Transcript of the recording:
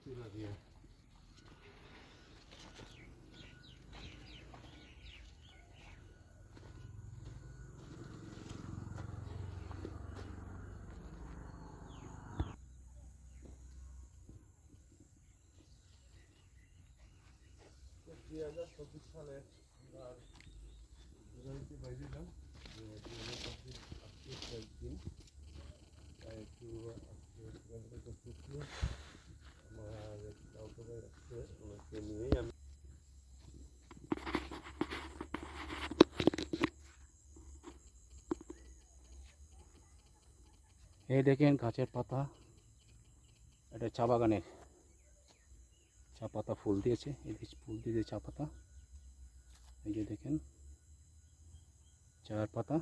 তুলা দিয়া দুই হাজার চব্বিশ সালে আমরা দুর্নীতি বাইরেছিলাম দুই হাজার চব্বিশ আজকে কয়েকদিন একটু আজকে করতে এই দেখেন গাছের পাতা। এটা চা বাগানের চা পাতা ফুল দিয়েছে, এই ফুল দিয়েছে চা পাতা। এই যে দেখেন চায়ের পাতা।